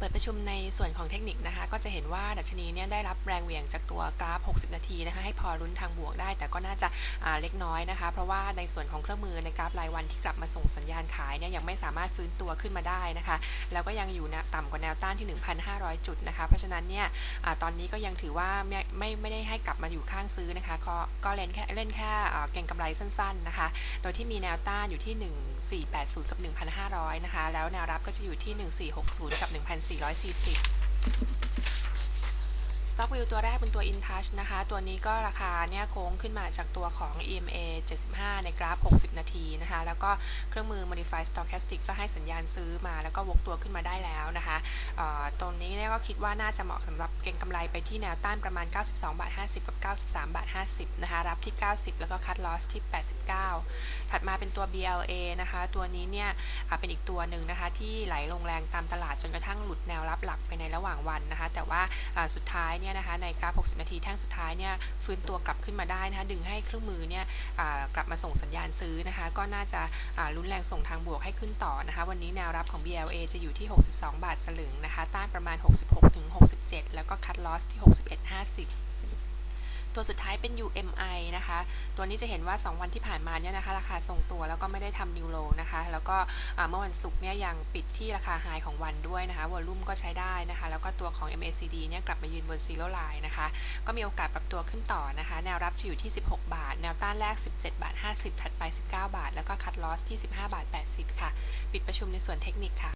เปิดประชุมในส่วนของเทคนิคนะคะ ก็จะเห็นว่าดัชนีเนี่ยได้รับแรงเหวี่ยงจากตัวกราฟ 60 นาทีนะคะให้พอรุ้นทางบวกได้ แต่ก็น่าจะาเล็กน้อยนะคะ เพราะว่าในส่วนของเครื่องมือในกราฟรายวันที่กลับมาส่งสัญญาณขายเนี่ยยังไม่สามารถฟื้นตัวขึ้นมาได้นะคะ แล้วก็ยังอยู่นวต่ำกว่าแนวต้านที่ 1,500 จุดนะคะ เพราะฉะนั้นเนี่ยอตอนนี้ก็ยังถือว่าไม่ไม่ไม่ได้ให้กลับมาอยู่ข้างซื้อนะคะ ก็ก็เล่นแค่เล่นแค่เก็งกำไรสั้นๆนะคะ โดยที่มีแนวต้านอยู่ที่ 1480 กับ 1,500 นะคะ แล้วแนวรับก็จะอยู่ที่ 1460 กับ440 Stock View ตัวแรกเป็นตัว InTouch นะคะ ตัวนี้ก็ราคาเนี่ยโค้งขึ้นมาจากตัวของ EMA 75 ในกราฟ 60 นาทีนะคะ แล้วก็เครื่องมือ Modify Stochastic ก็ให้สัญญาณซื้อมาแล้วก็วกตัวขึ้นมาได้แล้วนะคะตรงนี้เนี่ยก็คิดว่าน่าจะเหมาะสำหรับเก็งกำไรไปที่แนวต้านประมาณ 92 บาท 50 กับ 93 บาท 50 นะคะ รับที่ 90 แล้วก็คัดลอสที่ 89 ถัดมาเป็นตัว BLA นะคะ ตัวนี้เนี่ยเป็นอีกตัวหนึ่งนะคะที่ไหลลงแรงตามตลาดจนกระทั่งหลุดแนวรับหลักไปในระหว่างวันนะคะ แต่ว่าสุดท้ายเนี่ยนะคะในกราฟ 60 นาทีแท่งสุดท้ายเนี่ยฟื้นตัวกลับขึ้นมาได้นะคะดึงให้เครื่องมือเนี่ยกลับมาส่งสัญญาณซื้อนะคะ ก็น่าจะอ่าลุ้นแรงส่งทางบวกให้ขึ้นต่อนะคะ วันนี้แนวรับของ BLA จะอยู่ที่ 62 บาทสลึงนะคะ ต้านประมาณ 66-67 แล้วก็คัดลอสที่ 61.50 ตัวสุดท้ายเป็น UMI นะคะ ตัวนี้จะเห็นว่า 2 วันที่ผ่านมาเนี่ยนะคะราคาทรงตัวแล้วก็ไม่ได้ทำนิวโลนะคะ แล้วก็เมื่อวันศุกร์เนี่ยยังปิดที่ราคาไฮของวันด้วยนะคะวอลลุ่มก็ใช้ได้นะคะ แล้วก็ตัวของ MACD เนี่ยกลับมายืนบนซีโร่ไลน์นะคะ ก็มีโอกาสปรับตัวขึ้นต่อนะคะ แนวรับจะอยู่ที่ 16 บาท แนวต้านแรก 17 บาท 50 ถัดไป 19 บาท แล้วก็คัดลอสที่ 15 บาท 80 ค่ะ ปิดประชุมในส่วนเทคนิคค่ะ